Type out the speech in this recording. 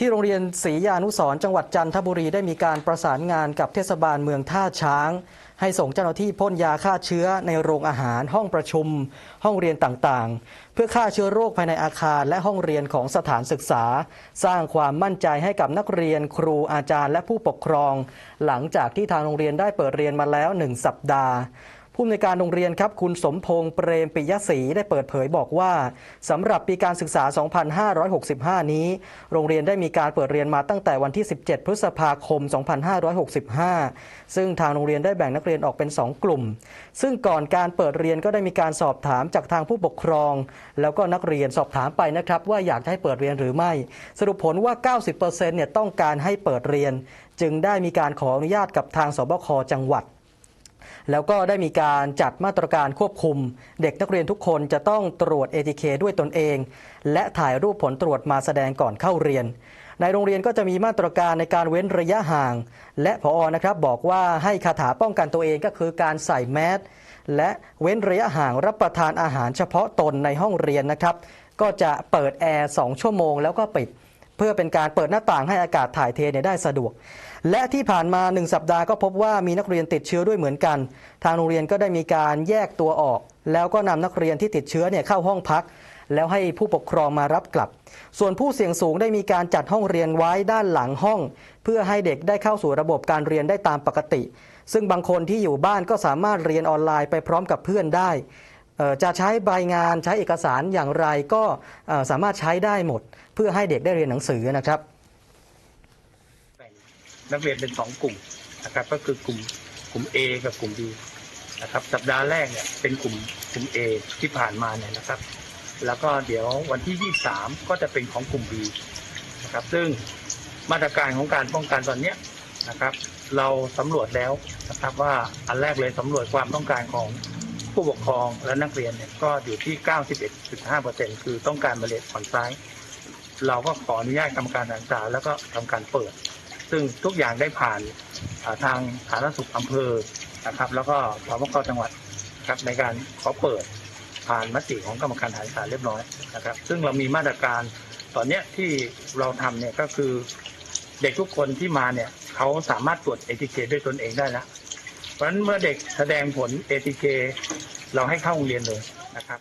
ที่โรงเรียนศรียานุสร์จังหวัดจันทบุรีได้มีการประสานงานกับเทศบาลเมืองท่าช้าง ให้ส่งเจ้าหน้าที่พ่นยาฆ่าเชื้อในโรงอาหาร ห้องประชุม ห้องเรียนต่างๆ เพื่อฆ่าเชื้อโรคภายในอาคารและห้องเรียนของสถานศึกษา สร้างความมั่นใจให้กับนักเรียน ครูอาจารย์และผู้ปกครอง หลังจากที่ทางโรงเรียนได้เปิดเรียนมาแล้วหนึ่งสัปดาห์ ผู้อำนวยการโรงเรียนครับ คุณสมพงษ์เปรมปิยศรีได้เปิดเผยบอกว่าสำหรับปีการศึกษา 2565 นี้ โรงเรียนได้มีการเปิดเรียนมาตั้งแต่วันที่ 17 พฤษภาคม 2565 ซึ่งทางโรงเรียนได้แบ่งนักเรียนออกเป็น 2 กลุ่ม ซึ่งก่อนการเปิดเรียนก็ได้มีการสอบถามจากทางผู้ปกครอง แล้วก็นักเรียนสอบถามไปนะครับว่าอยากให้เปิดเรียนหรือไม่ สรุปผลว่า 90%เนี่ยต้องการให้เปิดเรียน จึงได้มีการขออนุญาตกับทางสบคจังหวัด แล้วก็ได้มีการจัดมาตรการควบคุม เด็กนักเรียนทุกคนจะต้องตรวจ ATK ด้วยตนเอง และถ่ายรูปผลตรวจมาแสดงก่อนเข้าเรียน ในโรงเรียนก็จะมีมาตรการในการเว้นระยะห่าง และพอนะครับบอกว่าให้คาถาป้องกันตัวเองก็คือการใส่แมสและเว้นระยะห่างรับประทานอาหารเฉพาะตนในห้องเรียนนะครับ ก็จะเปิดแอร์ 2 ชั่วโมงแล้วก็ปิด เพื่อเป็นการเปิดหน้าต่างให้อากาศถ่ายเทเนี่ยได้สะดวก และที่ผ่านมา 1 สัปดาห์ก็พบว่ามีนักเรียนติดเชื้อด้วยเหมือนกัน ทางโรงเรียนก็ได้มีการแยกตัวออก แล้วก็นำนักเรียนที่ติดเชื้อเนี่ยเข้าห้องพัก แล้วให้ผู้ปกครองมารับกลับ ส่วนผู้เสี่ยงสูงได้มีการจัดห้องเรียนไว้ด้านหลังห้อง เพื่อให้เด็กได้เข้าสู่ระบบการเรียนได้ตามปกติ ซึ่งบางคนที่อยู่บ้านก็สามารถเรียนออนไลน์ไปพร้อมกับเพื่อนได้ จะใช้ใบงานใช้เอกสารอย่างไรก็สามารถใช้ได้หมด เพื่อให้เด็กได้เรียนหนังสือนะครับนักเรียนเป็นสองกลุ่มนะครับก็คือกลุ่มกลุ่ม A กับกลุ่ม B นะครับสัปดาห์แรกเนี่ยเป็นกลุ่มกลุ่ม A ที่ผ่านมาเนี่ยนะครับ แล้วก็เดี๋ยววันที่ 23 ก็จะเป็นของกลุ่ม B นะครับซึ่งมาตรการของการป้องกันตอนเนี้ยนะครับ เราสำรวจแล้วนะครับว่าอันแรกเลยสำรวจความต้องการของ ผู้ปกครองและนักเรียนเนี่ยก็อยู่ที่ 91.5%คือต้องการมาเรียนออนไซต์เราก็ขออนุญาตกรรมการศึกษาแล้วก็ทำการเปิด ซึ่งทุกอย่างได้ผ่านาทางสาธารณสุขอำเภอนะครับ แล้วก็สบคจังหวัดครับในการขอเปิดผ่านมติของกรรมการฐานศึกษาเรียบร้อยนะครับ ซึ่งเรามีมาตรการตอนนี้ที่เราทำเนี่ยก็คือเด็กทุกคนที่มาเนี่ยเขาสามารถตรวจ ATK ด้วยตนเองได้แล้ว เพราะฉะนั้นเมื่อเด็กแสดงผล ATK เราให้เข้าโรงเรียนเลยนะครับ